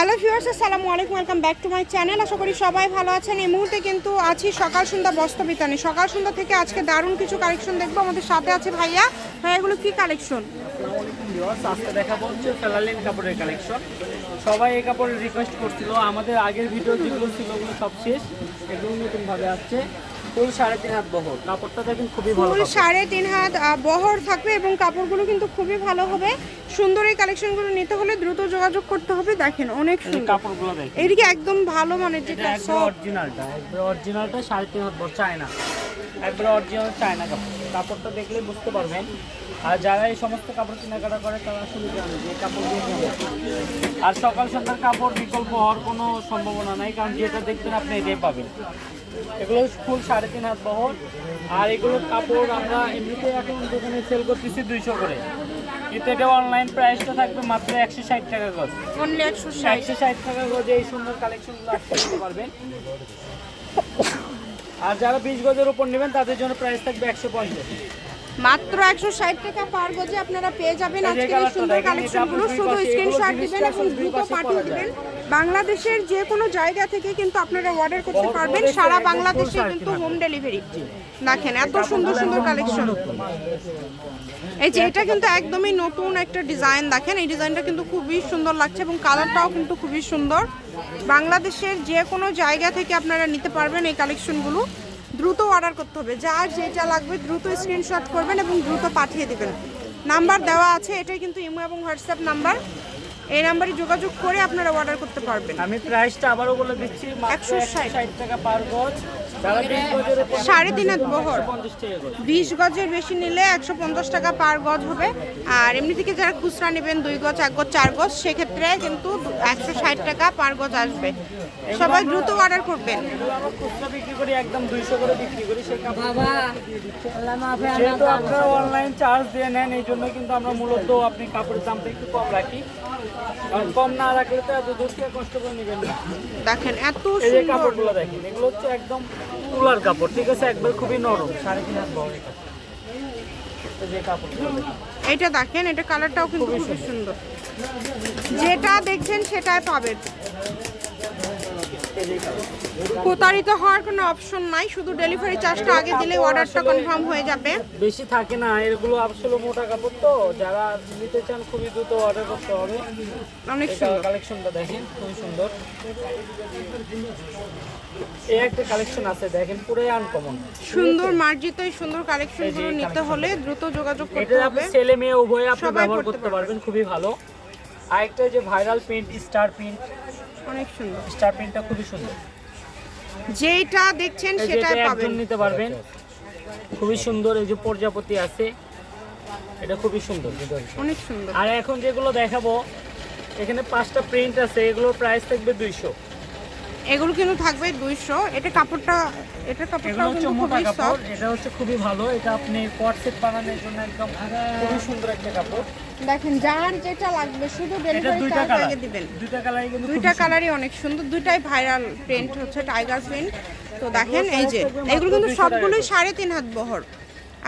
Hello viewers, আসসালামু আলাইকুম, welcome back to my channel. আশা করি সবাই ভালো আছেন। এই মুহূর্তে কিন্তু আছি সকাল সন্ধ্যা বস্ত্রবিতানে সকাল সন্ধ্যা থেকে আজকে দারুণ কিছু কালেকশন দেখব। আমাদের সাথে আছে ভাইয়া। ভাইয়া, এগুলো কি কালেকশন আজকে দেখাবো হচ্ছে ফেলালিন কাপড়ের কালেকশন সবাই এই কাপড়ের রিকোয়েস্ট করছিল। আমাদের আগের ভিডিও যেগুলো ছিল, ওগুলো সব শেষ। এগুলো নতুন ভাবে আসছে। ফুল সাড়ে তিন হাত বহর। কাপড়টা দেখেন খুবই ভালো ফুল সাড়ে তিন হাত বহর থাকবে এবং কাপড়গুলো কিন্তু খুবই ভালো হবে। সুন্দর এই কালেকশনগুলো নিতে হলে দ্রুত যোগাযোগ করতে হবে। দেখেন অনেক সুন্দর। কাপড়গুলো দেখেন। এদিকে একদম ভালো মানে যেটা অরিজিনালটা অরিজিনালটা সাড়ে তিন হাত বহর চায়না। একবার অরিজিনাল চায়না কাপড়। কাপড়টা দেখলে বুঝতে পারবেন। আর যারা এই সমস্ত কাপড় কেনাকাটা করে তারা আসলে জানে যে কাপড় দিয়ে। আর সকাল সন্ধ্যার কাপড় বিকল্প হওয়ার কোনো সম্ভাবনা নাই কারণ যেটা দেখবেন আপনি এটাই পাবেন। এগুলো ফুল সাড়ে তিন হাত বহর। আর এগুলোর কাপড় আমরা এমনিতে এখন দোকানে সেল করতেছি দুইশো করে। কিন্তু এটা অনলাইন প্রাইসটা থাকবে মাত্র একশো ষাট টাকা গজ। অনলি একশো ষাট। টাকা গজে এই সুন্দর কালেকশনগুলো আসতে পারবেন। আর যারা বিশ গজের উপর নেবেন তাদের জন্য প্রাইস থাকবে একশো পঞ্চাশ। মাত্র একশো ষাট টাকা পার গজে আপনারা পেয়ে যাবেন আজকের এই সুন্দর কালেকশনগুলো শুধু স্ক্রিনশট দিবেন এবং দ্রুত পাঠিয়ে দিবেন। বাংলাদেশের যে কোনো জায়গা থেকে কিন্তু আপনারা অর্ডার করতে পারবেন। সারা বাংলাদেশে কিন্তু হোম ডেলিভারি দেখেন এত সুন্দর সুন্দর কালেকশন এই যে এটা কিন্তু একদমই নতুন একটা ডিজাইন দেখেন। এই ডিজাইনটা কিন্তু খুবই সুন্দর লাগছে এবং কালারটাও কিন্তু খুবই সুন্দর। বাংলাদেশের যে কোনো জায়গা থেকে আপনারা নিতে পারবেন এই কালেকশনগুলো দ্রুত অর্ডার করতে হবে। যার যেটা লাগবে দ্রুত স্ক্রিনশট করবেন এবং দ্রুত পাঠিয়ে দেবেন। নাম্বার দেওয়া আছে, এটাই কিন্তু ইমো এবং হোয়াটসঅ্যাপ নাম্বার এই নাম্বারে যোগাযোগ করে আপনারা অর্ডার করতে পারবেন। আমি প্রাইসটা আবারও বলে দিচ্ছি একশো 160 ষাট টাকা পার গজ। সাড়ে তিন হাত বহর। বিশ গজের বেশি নিলে একশো পঞ্চাশ টাকা পার গজ হবে। আর এমনি থেকে যারা খুচরা নেবেন দুই গজ এক গজ চার গজ সেক্ষেত্রে কিন্তু একশো ষাট টাকা পার গজ আসবে। সবাই দ্রুত অর্ডার করবেন। এগুলো আমরা বিক্রি করি একদম দুইশো করে বিক্রি করি সেই কাপড় যেহেতু আপনারা অনলাইন চার্জ দিয়ে নেন এই জন্য কিন্তু আমরা মূলত আপনি কাপড়ের দামটা একটু কম রাখি। কম না রাখলে তো এত দূর থেকে কষ্ট করে নেবেন না। দেখেন এত এই যে কাপড়গুলো দেখেন এগুলো হচ্ছে একদম তুলার কাপড় ঠিক আছে? একবার খুবই নরম সাড়ে তিন হাত দেখেন। এটা দেখেন এটা কালারটাও কিন্তু খুবই সুন্দর। যেটা দেখছেন সেটাই পাবেন। প্রতারিত হওয়ার কোনো অপশন নাই শুধু ডেলিভারি চার্জটা আগে দিলে অর্ডারটা কনফার্ম হয়ে যাবে। বেশি থাকে না এগুলো আসলে মোটা কাপড় তো যারা নিতে চান খুবই দ্রুত অর্ডার করতে হবে। অনেক সুন্দর। কালেকশনটা দেখেন খুবই সুন্দর। এই একটা কালেকশন আছে দেখেন পুরোই আনকমন সুন্দর মার্জিত এই সুন্দর কালেকশনগুলো নিতে হলে দ্রুত যোগাযোগ করতে এটা আপনি হবে। ছেলে মেয়ে উভয়ে আপনি ব্যবহার করতে পারবেন খুবই ভালো। আরেকটা যে ভাইরাল প্রিন্ট স্টার প্রিন্ট অনেক সুন্দর। স্টার প্রিন্টটা খুবই সুন্দর। যেটা দেখছেন সেটাই পাবেন। নিতে পারবেন। খুবই সুন্দর এই যে প্রজাপতি আছে এটা খুবই সুন্দর। অনেক সুন্দর। আর এখন যেগুলো দেখাবো এখানে পাঁচটা প্রিন্ট আছে এগুলোর প্রাইস থাকবে দুইশো। এগুলো কিন্তু থাকবে দুইশো। এটা কাপড়টা এটা এগুলো কাপড়টাও হচ্ছে মোটা কাপড়। এটা হচ্ছে খুবই ভালো। এটা আপনি বানানোর জন্য একদম খুবই সুন্দর একটা কাপড়। দেখেন যার যেটা লাগবে শুধু ডেলিভারি চার্জ আগে দিবেন। দুইটা কালারই কিন্তু দুইটা কালারই অনেক সুন্দর। দুইটাই ভাইরাল প্রিন্ট হচ্ছে টাইগার প্রিন্ট তো দেখেন এই যে এগুলো কিন্তু সবগুলোই সাড়ে তিন হাত বহর।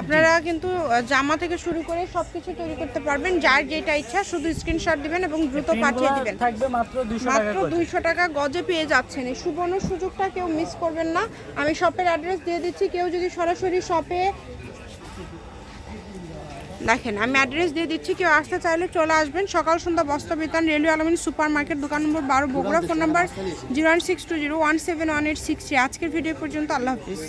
আপনারা কিন্তু জামা থেকে শুরু করে সবকিছু তৈরি করতে পারবেন। যার যেটা ইচ্ছা শুধু স্ক্রিনশট দিবেন এবং দ্রুত পাঠিয়ে দিবেন। থাকবে মাত্র 200 টাকা মাত্র করে দুইশো টাকা গজে পেয়ে যাচ্ছেন। এই সুবর্ণ সুযোগটা কেউ মিস করবেন না। আমি শপের অ্যাড্রেস দিয়ে দিচ্ছি। কেউ যদি সরাসরি শপে দেখেন আমি অ্যাড্রেস দিয়ে দিচ্ছি। কেউ আসতে চাইলে চলে আসবেন। সকাল সন্ধ্যা বস্ত্র বিতান রেলওয়ে আলমিন সুপার মার্কেট দোকান নম্বর বারো Bogura phone number zero one six two zero one seven one eight six আজকের ভিডিও পর্যন্ত। আল্লাহ হাফিজ।